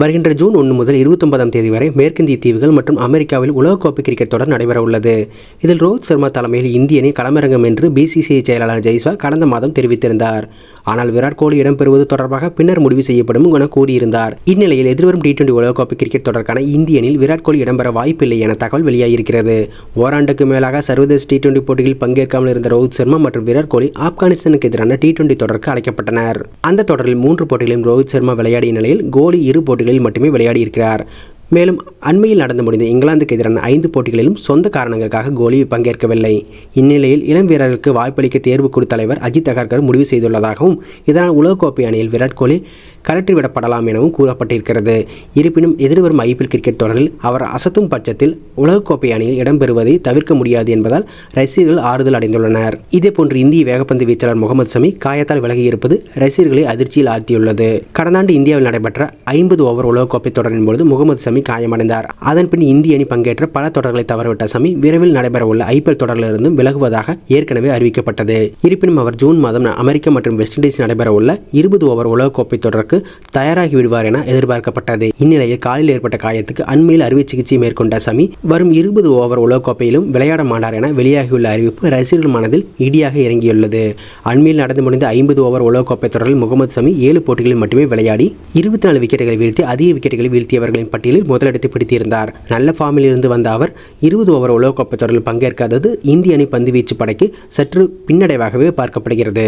வருகின்ற ஜூன் ஒன்று முதல் இருபத்தொன்பதாம் தேதி வரை மேற்கிந்திய தீவுகள் மற்றும் அமெரிக்காவில் உலகக்கோப்பை கிரிக்கெட் தொடர் நடைபெற உள்ளது. இதில் ரோஹித் சர்மா தலைமையில் இந்திய அணி களமிறங்கும் என்று பிசிசிஐ செயலாளர் ஜெய்ஸ்வா கடந்த மாதம் தெரிவித்திருந்தார். ஆனால் விராட் கோலி இடம்பெறுவது தொடர்பாக பின்னர் முடிவு செய்யப்படும் என கூறியிருந்தார். இந்நிலையில் எதிர்வரும் டி டுவெண்டி உலகக்கோப்பை கிரிக்கெட் தொடருக்கான இந்திய அணியில் விராட் கோலி இடம்பெற வாய்ப்பில்லை என தகவல் வெளியாகியிருக்கிறது. ஓராண்டுக்கு மேலாக சர்வதேச டி டுவெண்டி போட்டியில் பங்கேற்காமல் இருந்த ரோஹித் சர்மா மற்றும் விராட் கோலி ஆப்கானிஸ்தானுக்கு எதிரான டி டுவெண்டி தொடருக்கு அழைக்கப்பட்டனர். அந்த தொடரில் மூன்று போட்டிகளிலும் ரோஹித் சர்மா விளையாடிய நிலையில் கோலி இரு போட்டி போட்டிகளில் மட்டுமே விளையாடியிருக்கிறார் மேலும் அண்மையில் நடந்து முடிந்த இங்கிலாந்துக்கு எதிரான ஐந்து போட்டிகளிலும் சொந்த காரணங்களுக்காக கோலி பங்கேற்கவில்லை. இந்நிலையில் இளம் வீரர்களுக்கு வாய்ப்பளிக்க தேர்வுக்குழு தலைவர் அஜித் அகர்கர் முடிவு செய்துள்ளதாகவும் இதனால் உலகக்கோப்பை அணியில் விராட் கோலி கலற்றிவிடப்படலாம் எனவும் கூறப்பட்டிருக்கிறது. இருப்பினும் எதிர்வரும் ஐபிஎல் கிரிக்கெட் தொடரில் அவர் அசத்தும் பட்சத்தில் உலகக்கோப்பை அணியில் இடம்பெறுவதை தவிர்க்க முடியாது என்பதால் ரசிகர்கள் ஆறுதல் அடைந்துள்ளனர். இதேபோன்று இந்திய வேகப்பந்து வீச்சாளர் முகமது சமி காயத்தால் விலகியிருப்பது ரசிகர்களை அதிர்ச்சியில் ஆழ்த்தியுள்ளது. கடந்த ஆண்டு இந்தியாவில் நடைபெற்ற ஐம்பது ஓவர் உலகக்கோப்பை தொடரின் பொழுது முகமது சமி காயமடைந்தார். அதன்பின் இந்திய அணி பங்கேற்ற பல தொடர்களை தவறவிட்ட சமி விரைவில் நடைபெறவுள்ள ஐபிஎல் தொடரிலிருந்தும் விலகுவதாக ஏற்கனவே அறிவிக்கப்பட்டது. இருப்பினும் அவர் ஜூன் மாதம் அமெரிக்கா மற்றும் வெஸ்ட் இண்டீஸ் நடைபெறவுள்ள இருபது ஓவர் உலகக்கோப்பை தொடருக்கு தயாராகி விடுவார் என எதிர்பார்க்கப்பட்டது. இந்நிலையில் காலில் ஏற்பட்ட காயத்துக்கு அண்மையில் அறுவை சிகிச்சை மேற்கொண்ட சமி வரும் இருபது ஓவர் உலகக்கோப்பையிலும் விளையாட மாட்டார் என வெளியாகியுள்ள அறிவிப்பு ரசிகர்கள் மனதில் இடியாக இறங்கியுள்ளது. அண்மையில் நடந்து முடிந்த ஐம்பது ஓவர் உலகக்கோப்பை தொடரில் முகமது சமி ஏழு போட்டிகளில் மட்டுமே விளையாடி இருபத்தி நாலு விக்கெட்டுகளை வீழ்த்தி அதிக விக்கெட்டுகளை வீழ்த்தியவர்களின் பட்டியலில் முதலிடத்தை பிடித்திருந்தார். நல்ல ஃபார்மில் இருந்து வந்த அவர் இருபது ஓவர் உலகக்கோப்பை தொடரில் பங்கேற்காதது இந்திய அணி பந்துவீச்சு படைக்கு சற்று பின்னடைவாகவே பார்க்கப்படுகிறது.